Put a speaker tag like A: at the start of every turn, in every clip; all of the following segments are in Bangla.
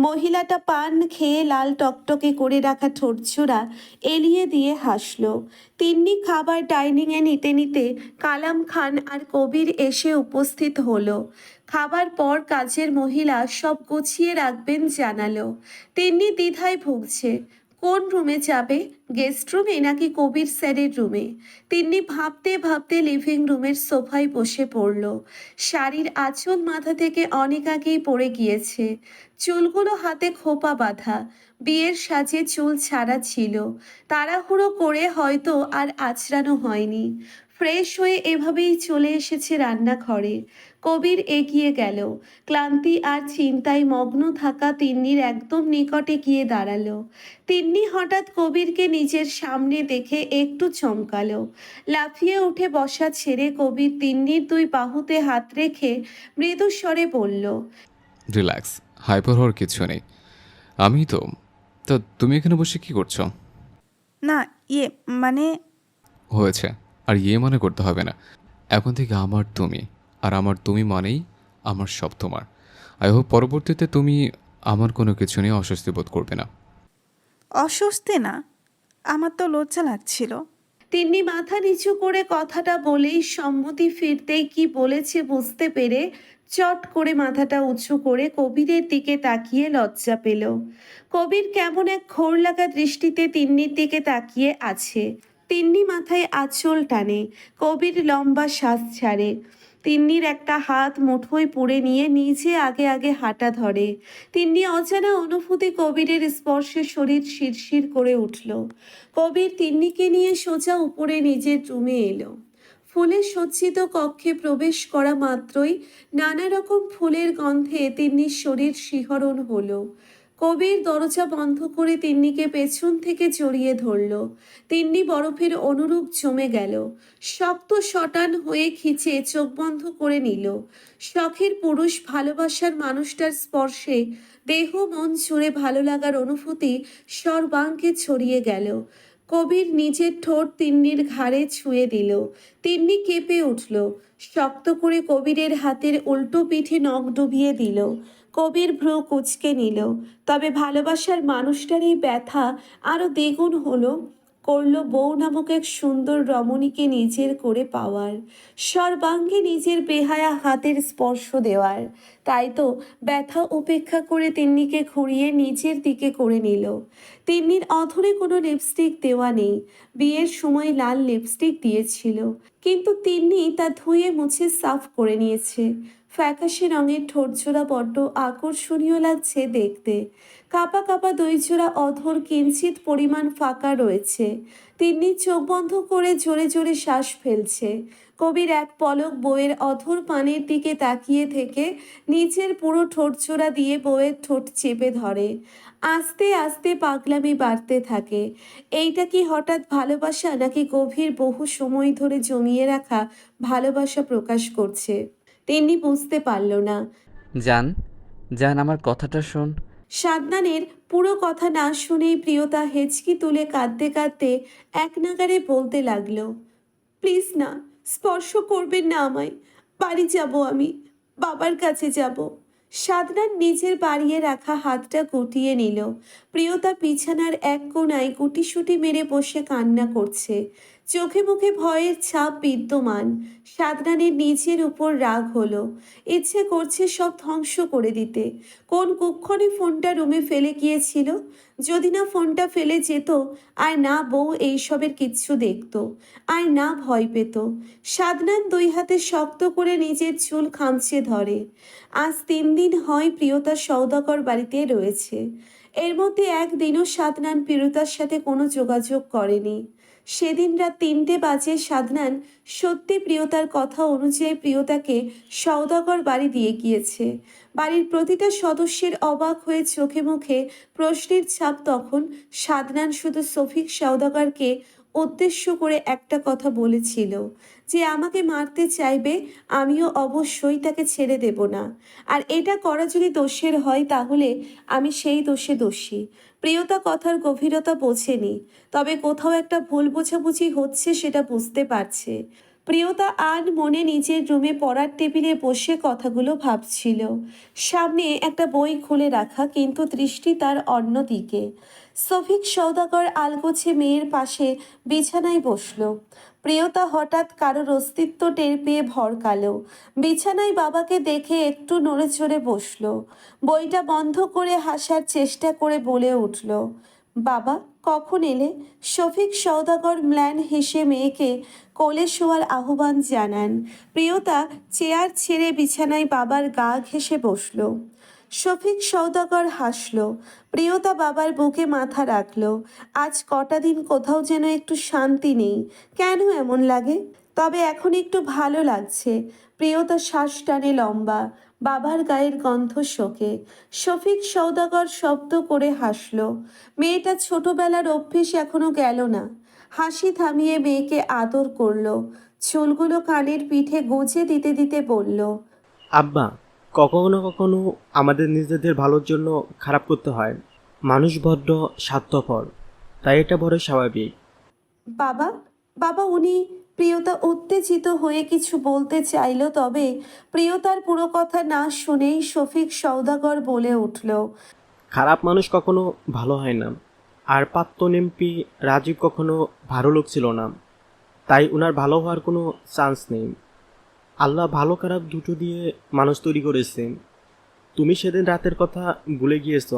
A: মহিলাটা পান খেয়ে লাল টকটকে করে রাখা ঠোঁটছোড়া এলিয়ে দিয়ে হাসল। তিন্নি খাবার ডাইনিংয়ে নিতে নিতে কালাম খান আর কবির এসে উপস্থিত হলো। খাবার পর কাজের মহিলা সব গুছিয়ে রাখবেন জানালো। তিন্নি দ্বিধায় ভুগছে। কোন রুমে যাবে? গেস্ট রুমে নাকি কবির স্যারের রুমে তিনি ভাবতে ভাবতে লিভিং রুমের সোফায় বসে পড়ল। শাড়ির আঁচল মাথা থেকে অনেক আগেই পড়ে গিয়েছে। চুলগুলো হাতে খোপা বাঁধা। বিয়ের সাজে চুল ছাড়া ছিল। তাড়াহুড়ো করে হয়তো আর আছড়ানো হয়নি। ফ্রেশ হয়ে এভাবেই চলে এসেছে রান্নাঘরে। কবির এগিয়ে গেল। ক্লান্তি আর চিন্তায় মগ্ন থাকা তিন্নির একদম নিকটে গিয়ে দাঁড়াল। তিন্নি হঠাৎ কবিরকে নিজের সামনে দেখে একটু চমকালো। লাফিয়ে উঠে বসা ছেড়ে কবির তিন্নির দুই বাহুতে হাত রেখে মৃদুস্বরে বলল
B: রিল্যাক্স হাইপার হওয়ার কিছু নেই। আমি তো তা তুমি এখানে বসে কি করছ?
C: না ইয়ে মানে
B: হয়েছে। আর ইয়ে মনে করতে হবে না। এখন থেকে আমার তুমি আর আমার তুমি মানেই আমার সব তোমার। আই হোপ পরবর্তীতে তুমি আমার কোনো কিছু নিয়ে অস্বস্তি বোধ করবে না।
C: অস্বস্তি না আমার তো লজ্জা লাগছিল।
A: তিন্নি মাথা নিচু করে কথাটা বলেই সম্মতি ফিরতেই কি বলেছে বুঝতে পেরে চট করে মাথাটা উঁচু করে কবিরের দিকে তাকিয়ে লজ্জা পেল। কবির কেমন এক ঘোর লাগা দৃষ্টিতে তিন্নির দিকে তাকিয়ে আছে। তিন্নি মাথায় আঁচল টানে, কবির লম্বা শ্বাস ছাড়ে। তিন্নির একটা হাত মুঠোয় পুড়ে নিয়ে নিজে আগে আগে হাঁটা ধরে। তিন্নি অজানা অনুভূতি কবিরের স্পর্শে শরীর শিরশির করে উঠল। কবির তিন্নিকে নিয়ে সোজা উপরে নিজের রুমে এলো। ফুলে সজ্জিত কক্ষে প্রবেশ করা মাত্রই নানা রকম ফুলের গন্ধে তিন্নির শরীর শিহরণ হলো। কবির দরজা বন্ধ করে তিন্নিকে পেছন থেকে জড়িয়ে ধরল। তিন্নি বরফের অনুরূপ জমে গেল। শক্ত শটান হয়ে খিচে চোখ বন্ধ করে নিল। শখের পুরুষ ভালোবাসার মানুষটার স্পর্শে দেহ মন জুড়ে ভালো লাগার অনুভূতি সর্বাঙ্গে ছড়িয়ে গেল। কবির নিজের ঠোঁট তিন্নির ঘাড়ে ছুঁয়ে দিল। তিন্নি কেঁপে উঠল। শক্ত করে কবিরের হাতের উল্টো পিঠে নখ ডুবিয়ে দিল। কবির ভ্রু কুচকে নিল। তবে ভালোবাসার মানুষটার এই ব্যথা আরও দ্বিগুণ হলো, করল বউ নামক এক সুন্দর রমণীকে নিজের করে পাওয়ার, সর্বাঙ্গে নিজের বেহায়া হাতের স্পর্শ দেওয়ার। তাই তো ব্যথা উপেক্ষা করে তিন্নিকে ঘুরিয়ে নিজের দিকে করে নিল। তিন্নির অধরে কোনো লিপস্টিক দেওয়া নেই, বিয়ের সময় লাল লিপস্টিক দিয়েছিল। কিন্তু তিন্নি তা ধুয়ে মুছে সাফ করে নিয়েছে। ফ্যাকাশে রঙের ঠোঁটজোড়া বড্ড আকর্ষণীয় লাগছে দেখতে। কাপা কাপা দইজোড়া অধর কিঞ্চিত পরিমাণ ফাঁকা রয়েছে। তিন্নি চোখ বন্ধ করে জোরে জোরে শ্বাস ফেলছে। কবির এক পলক বইয়ের অধর পানের দিকে তাকিয়ে থেকে নিচের পুরো ঠোঁটচোরা দিয়ে বইয়ের ঠোঁট চেপে ধরে। আস্তে আস্তে পাগলামি বাড়তে থাকে। এইটা কি হঠাৎ ভালোবাসা নাকি গভীর বহু সময় ধরে জমিয়ে রাখা ভালোবাসা প্রকাশ করছে? তিনি বুঝতে পারল না।
D: জান জান আমার কথাটা শোন।
A: সাদনানের পুরো কথা না শুনেই প্রিয়তা হেঁচকি তুলে কাঁদতে কাঁদতে এক নাগারে বলতে লাগল প্লিজ না স্পর্শ করবেন না আমায়। বাড়ি যাব আমি বাবার কাছে যাব। সাদনান নিজের বাড়িয়ে রাখা হাতটা গুটিয়ে নিল। প্রিয়তা বিছানার এক কোণায় গুটিসুটি মেরে বসে কান্না করছে। চোখে মুখে ভয়ের ছাপ বিদ্যমান। সাদনানের নিজের উপর রাগ হলো। ইচ্ছে করছে সব ধ্বংস করে দিতে। কোন কুক্ষণে ফোনটা রুমে ফেলে গিয়েছিল? যদি না ফোনটা ফেলে যেত, আর না বউ এইসবের কিচ্ছু দেখতো, আর না ভয় পেত। সাদনান দুই হাতে শক্ত করে নিজের চুল খামচে ধরে। আজ তিন দিন হয় প্রিয়তা সৌদাগর বাড়িতে রয়েছে। এর মধ্যে একদিনও সাদনান প্রিয়তার সাথে কোনো যোগাযোগ করেনি। সেদিন রাত তিনটে বাজে সাদনান সত্যি প্রিয়তার কথা অনুযায়ী প্রিয়তাকে সৌদাগর বাড়ি দিয়ে গিয়েছে। বাড়ির প্রতিটা সদস্যের অবাক হয়ে চোখে মুখে প্রশ্নের ছাপ তখন সাদনান শুধু সফিক সৌদাগরকে উদ্দেশ্য করে একটা কথা বলেছিল যে আমাকে মারতে চাইবে, আমিও অবশ্যই তাকে ছেড়ে দেব না। আর এটা করা যদি দোষের হয় তাহলে আমি সেই দোষে দোষী। প্রিয়তা কথার গভীরতা বোঝেনি, তবে কোথাও একটা ভুল বোঝাবুঝি হচ্ছে সেটা বুঝতে পারছে। প্রিয়তা আর মনে নিজের রুমে পড়ার টেবিলে বসে কথাগুলো ভাবছিল। সামনে একটা বই খুলে রাখা, কিন্তু দৃষ্টি তার অন্যদিকে সফিক সৌদাগর আলগোছে মেয়ের পাশে বিছানায় বসল। প্রিয়তা হঠাৎ কারোর অস্তিত্ব টের পেয়ে ভরকালো বিছানায় বাবাকে দেখে একটু নড়ে চড়ে বসল। বইটা বন্ধ করে হাসার চেষ্টা করে বলে উঠল, বাবা, কখন এলে? শফিক সৌদাগর ম্ল্যান হেসে মেয়েকে কোলে শোয়ার আহ্বান জানান। প্রিয়তা চেয়ার ছেড়ে বিছানায় বাবার গা ঘেঁষে বসল। শফিক সৌদাগর হাসলো। প্রিয়তা বাবার বুকে মাথা রাখল। আজ কটা দিন কোথাও যেন একটু শান্তি নেই। কেন এমন লাগে? তবে এখন একটু ভালো লাগছে। প্রিয়তা শ্বাস টানে লম্বা। বাবার গায়ের গন্ধ শোকে। শফিক সৌদাগর শব্দ করে হাসলো। মেয়েটা ছোটবেলার অভ্যেস এখনও গেল না। হাসি থামিয়ে মেয়েকে আদর করল। চুলগুলো কানের পিঠে গুজে দিতে দিতে বলল
E: আব্বা কখনো কখনো আমাদের নিজেদের ভালোর জন্য খারাপ করতে হয়। মানুষ বড্ড স্বার্থপর তাই এটা বড় স্বাভাবিক।
A: বাবা বাবা উনি প্রিয়তা উত্তেজিত হয়ে কিছু বলতে চাইল তবে প্রিয়তার পুরো কথা না শুনেই শফিক সৌদাগর বলে উঠল।
E: খারাপ মানুষ কখনো ভালো হয় না আর প্রাক্তন এমপি রাজীব কখনো ভালো লোক ছিল না তাই ওনার ভালো হওয়ার কোনো চান্স নেই। আল্লাহ ভালো খারাপ দুটো দিয়ে মানুষ তৈরি করেছেন তুমি সেদিন রাতের কথা ভুলে গিয়েছ।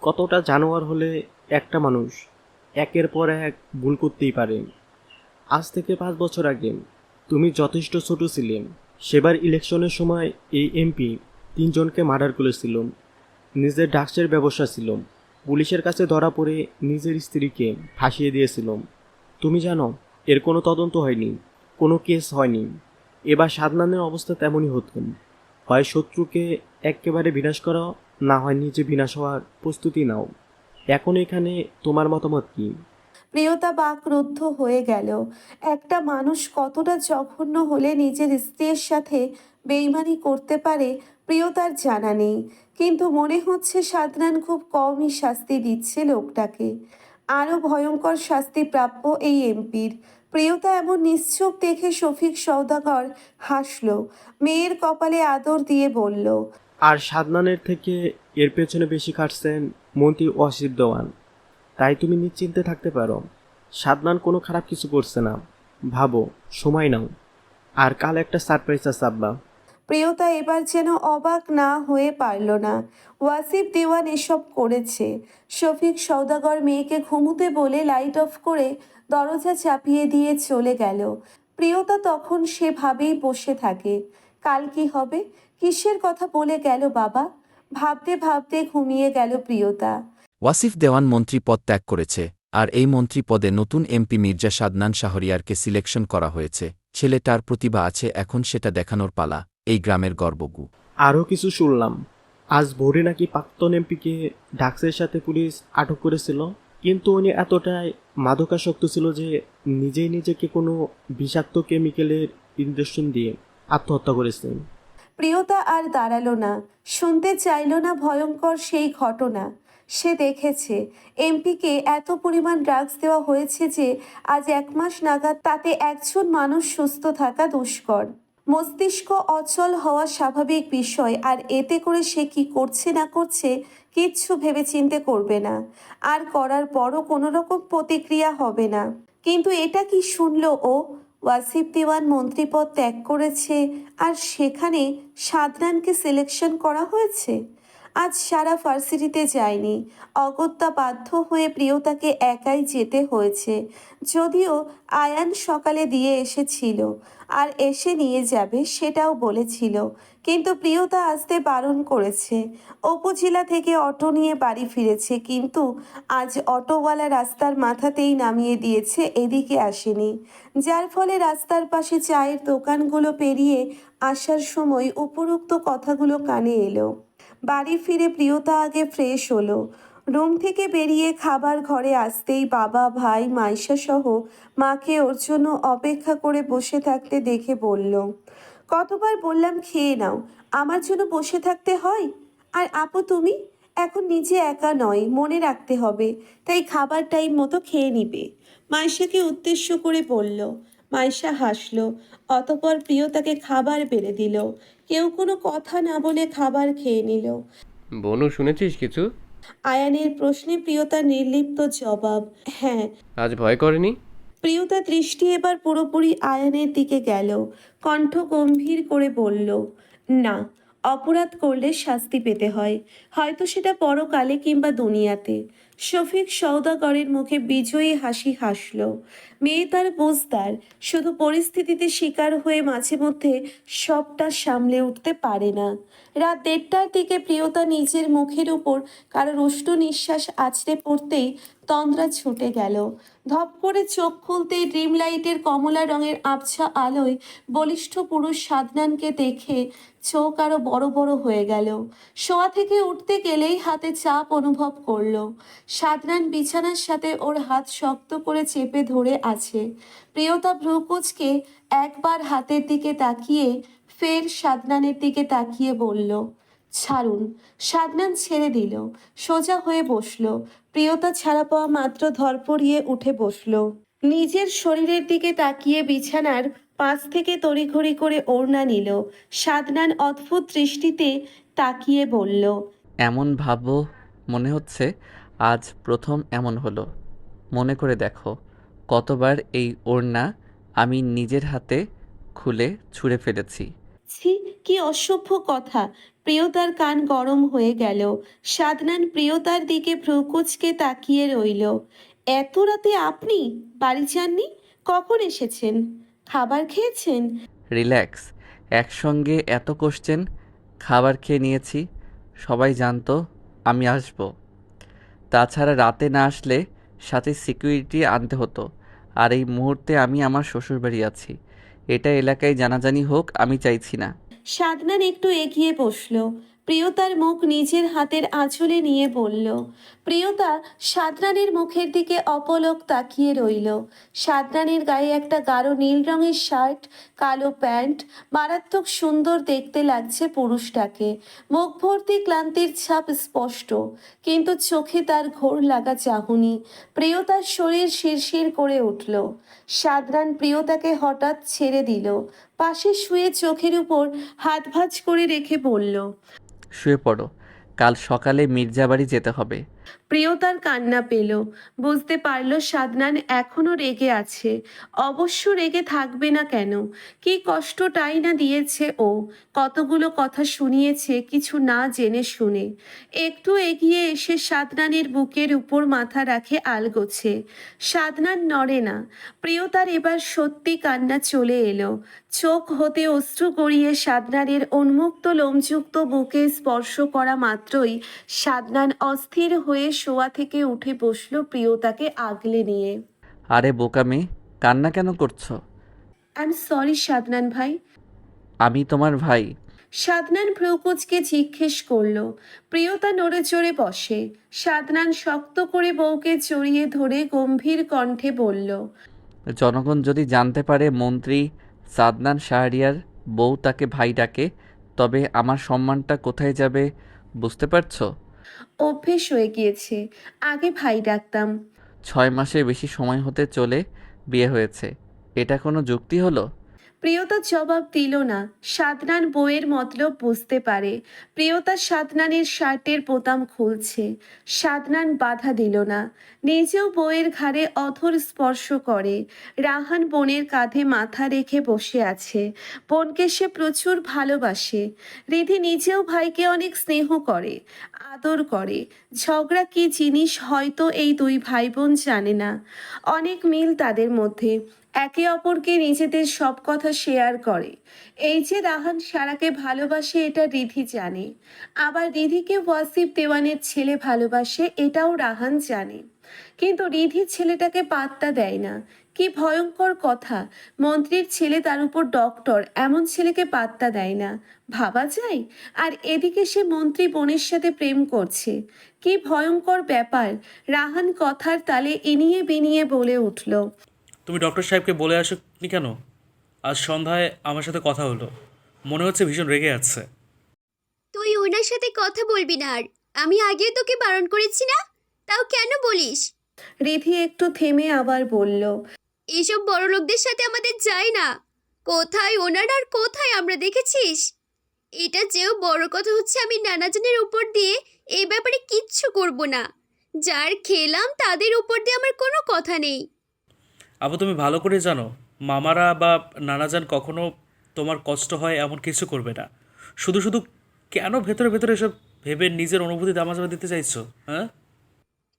E: কতটা জানোয়ার হলে একটা মানুষ একের পর এক ভুল করতেই পারে। আজ থেকে পাঁচ বছর আগে তুমি যথেষ্ট ছোট ছিলে। সেবার ইলেকশনের সময় এই এমপি তিনজনকে মার্ডার করেছিল। নিজের ডাক্সের ব্যবসা ছিল। পুলিশের কাছে ধরা পড়ে নিজের স্ত্রীকে ফাঁসিয়ে দিয়েছিল। তুমি জানো, এর কোনো তদন্ত হয়নি, কোনো কেস হয়নি। এবার সাদনানের অবস্থা তেমনই হতো হয় শত্রুকে একেবারে বিনাশ করা, না হয় নিজে বিনাশ হওয়ার প্রস্তুতি নাও। এখন এখানে তোমার মতামত কী?
A: প্রিয়তা বাকরুদ্ধ হয়ে গেল। একটা মানুষ কতটা জঘন্য হলে নিজের স্ত্রীর সাথে বেইমানি করতে পারে, প্রিয়তার জানা নেই। কিন্তু মনে হচ্ছে সাদনান খুব কমই শাস্তি দিচ্ছে লোকটাকে। আরও ভয়ঙ্কর শাস্তি প্রাপ্য এই এমপির। প্রিয়তা এমন নিশ্চুপ দেখে শফিক সৌদাগর হাসল। মেয়ের কপালে আদর দিয়ে বলল,
E: আর সাদনানের থেকে এর পেছনে বেশি খাটছেন মন্ত্রী অসিত দেওয়ান। তাই তুমি নিশ্চিন্তে থাকতে পারো। সাদনান কোনো খারাপ কিছু করছে না। ভাবো, সময় নাও। আর কাল একটা সারপ্রাইজ আছে আব্বা।
A: প্রিয়তা এবার যেন অবাক না হয়ে পারল না। ওয়াসিফ দেওয়ান এসব করেছে। শফিক সৌদাগর মেয়েকে ঘুমুতে বলে লাইট অফ করে দরজা চাপিয়ে দিয়ে চলে গেল। প্রিয়তা তখন সেভাবেই বসে থাকে। কাল কি হবে? কিসের কথা বলে গেল বাবা? ভাবতে ভাবতে ঘুমিয়ে গেল প্রিয়তা।
F: ওয়াসিফ দেওয়ান মন্ত্রী পদ ত্যাগ করেছে, আর এই মন্ত্রী পদে নতুন এমপি মির্জা সাদনান শাহরিয়ারকে সিলেকশন করা হয়েছে। ছেলেটার প্রতিভা আছে, এখন সেটা দেখানোর পালা। এই গ্রামের গর্বগু।
E: আরও কিছু শুনলাম। আজ ভোরে নাকি প্রাক্তন এমপিকে ডাক্সের সাথে পুলিশ আটক করেছিল কিন্তু উনি এতটাই মাদকাসক্ত ছিল যে নিজেই নিজেকে কোনো বিষাক্ত কেমিক্যালের ইঞ্জেকশন দিয়ে আত্মহত্যা করেছেন।
A: প্রিয়তা আর দাঁড়াল না শুনতে চাইল না ভয়ঙ্কর সেই ঘটনা। সে দেখেছে এমপিকে এত পরিমাণ ড্রাগস দেওয়া হয়েছে যে আজ এক মাস নাগাদ তাতে একজন মানুষ সুস্থ থাকা দুষ্কর। মস্তিষ্ক অচল হওয়া স্বাভাবিক বিষয়, আর এতে করে সে কি করছে না করছে কিচ্ছু ভেবে চিনতে করবে না। আর করার পরও কোনো রকম প্রতিক্রিয়া হবে না। কিন্তু এটা কি শুনল ও? ওয়াসিফ দিওয়ান মন্ত্রীপদ ত্যাগ করেছে, আর সেখানে সাদনানকে সিলেকশন করা হয়েছে? আজ সারা ফার্সিটিতে যায়নি। অগত্যা বাধ্য হয়ে প্রিয়তাকে একাই যেতে হয়েছে। যদিও আয়ান সকালে দিয়ে এসেছিল, আর এসে নিয়ে যাবে সেটাও বলেছিল। কিন্তু প্রিয়তা আসতে বারণ করেছে। উপজেলা থেকে অটো নিয়ে বাড়ি ফিরেছে, কিন্তু আজ অটোওয়ালা রাস্তার মাথাতেই নামিয়ে দিয়েছে, এদিকে আসেনি। যার ফলে রাস্তার পাশে চায়ের দোকানগুলো পেরিয়ে আসার সময় উপরোক্ত কথাগুলো কানে এলো। বাড়ি ফিরে প্রিয়তা আগে ফ্রেশ হলো। রুম থেকে বেরিয়ে খাবার ঘরে আসতেই বাবা, ভাই, মাইশা সহ মাকে ওর জন্য অপেক্ষা করে বসে থাকতে দেখে বলল, কতবার বললাম খেয়ে নাও, আমার জন্য বসে থাকতে হয়? আর আপু তুমি? এখন নিজে একা নয়, মনে রাখতে হবে, তাই খাবার টাইম মতো খেয়ে নিবে। মাইশাকে উদ্দেশ্য করে বলল মাইশা হাসলো। অতপর প্রিয়তাকে খাবার বেড়ে দিল। কেউ কোনো কথা না বলে খাবার খেয়ে নিল।
G: বনু শুনেছিস কিছু?
A: আয়ানের প্রশ্নে প্রিয়তার নির্লিপ্ত জবাব হ্যাঁ।
G: আজ ভয় করেনি?
A: প্রিয়তা দৃষ্টি এবার পুরোপুরি আয়ানের দিকে গেল। কণ্ঠ গম্ভীর করে বলল না অপরাধ করলে শাস্তি পেতে হয়। হয়তো সেটা পরকালে কিংবা দুনিয়াতে। শফিক সৌদাগরের মুখে বিজয়ী হাসি হাসল। মেয়ে তার বুঝদার, শুধু পরিস্থিতিতে শিকার হয়ে মাঝে মধ্যে সবটা সামলে উঠতে পারে না। রাত দেড়টার দিকে প্রিয়তা নিজের মুখের উপর কারোর উষ্ণ নিঃশ্বাস আছড়ে পড়তেই তন্দ্রা ছুটে গেল। ধপ করে চোখ খুলতেই ড্রিম লাইটের কমলা রঙের আবছা আলোয় বলিষ্ঠ পুরুষ সাদনানকে দেখে চোখ আরও বড় বড় হয়ে গেল। শোয়া থেকে উঠতে গেলেই হাতে চাপ অনুভব করল। সাদনান বিছানার সাথে ওর হাত শক্ত করে চেপে ধরে আছে। প্রিয়তা ভ্রুকুচকে একবার হাতের দিকে তাকিয়ে ফের সাদনানের দিকে তাকিয়ে বলল, ছাড়ুন। সাদনান ছেড়ে দিল, সোজা হয়ে বসল। প্রিয়তা ছাড়া পাওয়া মাত্র ধরপড়িয়ে উঠে বসল। নিজের শরীরের দিকে তাকিয়ে বিছানার পাশ থেকে তড়িঘড়ি করে ওড়না নিল। সাদনান অদ্ভুত দৃষ্টিতে তাকিয়ে বলল,
D: এমন ভাবো, মনে হচ্ছে আজ প্রথম এমন হলো। মনে করে দেখো কতবার এই ওড়না আমি নিজের হাতে খুলে ছুঁড়ে ফেলেছি।
A: ছি কি অসভ্য কথা। প্রিয়তার কান গরম হয়ে গেল। সাদনান প্রিয়তার দিকে ভ্রুকুচকে তাকিয়ে রইল। এত রাতে আপনি বাড়ি যাননি? কখন এসেছেন? খাবার খেয়েছেন?
D: রিল্যাক্স। একসঙ্গে এত কোশ্চেন খাবার খেয়ে নিয়েছি। সবাই জানতো আমি আসব। তাছাড়া রাতে না আসলে সাথে সিকিউরিটি আনতে হতো। আর এই মুহূর্তে আমি আমার শ্বশুরবাড়ি আছি। এটা এলাকায় জানাজানি হোক, আমি চাইছি না।
A: সাদনান একটু এগিয়ে বসল। প্রিয়তার মুখ নিজের হাতের আঁচলে নিয়ে বলল প্রিয়তা সাদনানের মুখের দিকে অপলক তাকিয়ে রইল। সাদনানের গায়ে একটা গাঢ় নীল রঙের শার্ট কালো প্যান্ট, মারাত্মক সুন্দর দেখতে লাগছে পুরুষটাকে। মুখ ভর্তি ক্লান্তির ছাপ স্পষ্ট, কিন্তু চোখে তার ঘোর লাগা চাহুনি। প্রিয়তার শরীর শিরশির করে উঠল। সাদনান প্রিয়তাকে হঠাৎ ছেড়ে দিল। পাশে শুয়ে চোখের উপর হাত ভাঁজ করে রেখে বলল,
D: শুয়ে পড়ো। কাল সকালে মির্জাবাড়ি যেতে হবে।
A: প্রিয়তার কান্না পেল। বুঝতে পারল সাদনান এখনও রেগে আছে। অবশ্য রেগে থাকবে না কেন? কি কষ্টটাই না দিয়েছে ও। কতগুলো কথা শুনিয়েছে কিছু না জেনে শুনে। একটু এগিয়ে এসে সাদনানের বুকের উপর মাথা রাখে আলগোছে। সাদনান নড়ে না। প্রিয়তার এবার সত্যি কান্না চলে এলো। চোখ হতে অশ্রু গড়িয়ে সাদনানের উন্মুক্ত লোমযুক্ত বুকে স্পর্শ করা মাত্রই সাদনান অস্থির হয়ে শোয়া থেকে উঠে বসল প্রিয়তাকে আগলে নিয়ে।
D: আরে বোকা মেয়ে কান্না কেন করছ?
A: আই এম সরি সাদনান ভাই।
D: আমি তোমার ভাই।
A: সাদনান ভ্রুকুচকে জিজ্ঞেস করল প্রিয়তা নড়ে চড়ে বসে। সাদনান শক্ত করে বউকে জড়িয়ে ধরে গম্ভীর কণ্ঠে বলল
D: জনগণ যদি জানতে পারে মন্ত্রী সাদনান শাহরিয়ার বউ তাকে ভাই ডাকে তবে আমার সম্মানটা কোথায় যাবে বুঝতে পারছ?
A: অভ্যেস হয়ে গিয়েছে। আগে ভাই ডাকতাম।
D: ছয় মাসের বেশি সময় হতে চলে বিয়ে হয়েছে। এটা কোনো যুক্তি হলো?
A: প্রিয়তা জবাব দিল না। সাদনান বইয়ের মতলব বুঝতে পারে। প্রিয়তা সাদনানের শার্টের বোতাম খুলছে। সাদনান বাধা দিল না। নিজেও বইয়ের ঘাড়ে অথর স্পর্শ করে। রাহান বোনের কাঁধে মাথা রেখে বসে আছে। বোনকে সে প্রচুর ভালোবাসে। রিধি নিজেও ভাইকে অনেক স্নেহ করে, আদর করে। ঝগড়া কি জিনিস হয়তো এই দুই ভাই বোন জানে না। অনেক মিল তাদের মধ্যে। একে অপরকে নিজেদের সব কথা শেয়ার করে। এই যে রাহান সারাকে ভালোবাসে, এটা রিধি জানে। আবার রিধিকে ওয়াসিফ দেওয়ানের ছেলে ভালোবাসে, এটাও রাহান জানে। কিন্তু রিধি ছেলেটাকে পাত্তা দেয় না। কি ভয়ঙ্কর কথা। মন্ত্রীর ছেলে তার উপর ডক্টর এমন ছেলেকে পাত্তা দেয় না। ভাবা যায়? আর এদিকে সে মন্ত্রী বোনের সাথে প্রেম করছে। কি ভয়ঙ্কর ব্যাপার। রাহান কথার তালে ইনিয়ে বিনিয়ে বলে উঠল।
H: তুমি ডক্টর সাহেবকে বলে আসো আসোনি কেন? আজ সন্ধ্যায় আমার সাথে কথা হলো। মনে হচ্ছে ভীষণ রেগে আছে।
I: তুই ওনার সাথে কথা বলবি না আর। আমি আগেও তোকে বারণ করেছি না? তাও কেন বলিস?
A: রিধি একটু থেমে আবার বলল
I: এইসব বড় লোকদের সাথে আমাদের যায় না। কোথায় ওনার আর কোথায় আমরা দেখেছিস? এটা যেও বড় কথা হচ্ছে আমি নানাজনের উপর দিয়ে এই ব্যাপারে কিচ্ছু করব না। যার খেলাম তাদের উপর দিয়ে আমার কোনো কথা নেই।
H: আবু তুমি ভালো করে জানো, মামারা বা নানাজান কখনো তোমার কষ্ট হয় এমন কিছু করবে না। শুধু শুধু কেন ভেতরে ভেতরে এসব ভেবে নিজের অনুভূতি দামাজামা দিতে চাইছো হ্যাঁ?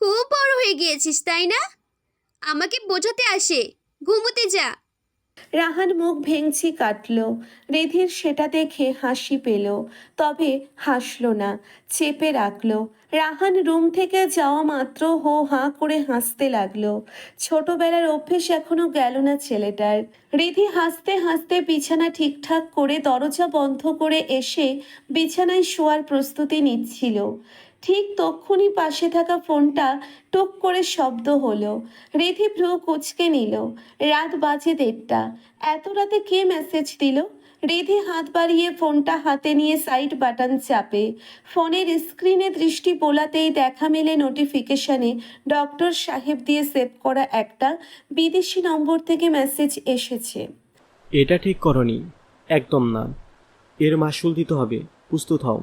I: খুব বড় হয়ে গিয়েছিস, তাই না? আমাকে বোঝাতে আসে। ঘুমোতে যা।
A: রাহান মুখ ভেঙচি কাটল। রিধির সেটা দেখে হাসি পেল, তবে হাসলো না, চেপে রাখল। রাহান রুম থেকে যাওয়া মাত্র হো হা করে হাসতে লাগল। ছোটবেলার অভ্যেস এখনও গেল না ছেলেটার। রিধি হাসতে হাসতে বিছানা ঠিকঠাক করে দরজা বন্ধ করে এসে বিছানায় শোয়ার প্রস্তুতি নিচ্ছিল। ঠিক তক্ষুনি পাশে থাকা ফোনটা টুক করে শব্দ হলো। রিধি ভ্রু কুচকে নিল। রাত বাজে দেড়টা। এত রাতে কে মেসেজ দিল? রিধি হাত বাড়িয়ে ফোনটা হাতে নিয়ে সাইড বাটন চাপে। ফোনের স্ক্রিনে দৃষ্টি বোলাতেই দেখা মেলে নোটিফিকেশনে ডক্টর সাহেব দিয়ে সেভ করা একটা বিদেশি নম্বর থেকে মেসেজ এসেছে।
E: এটা ঠিক করনি। একদম না। এর মাসুল দিতে হবে। প্রস্তুত হও।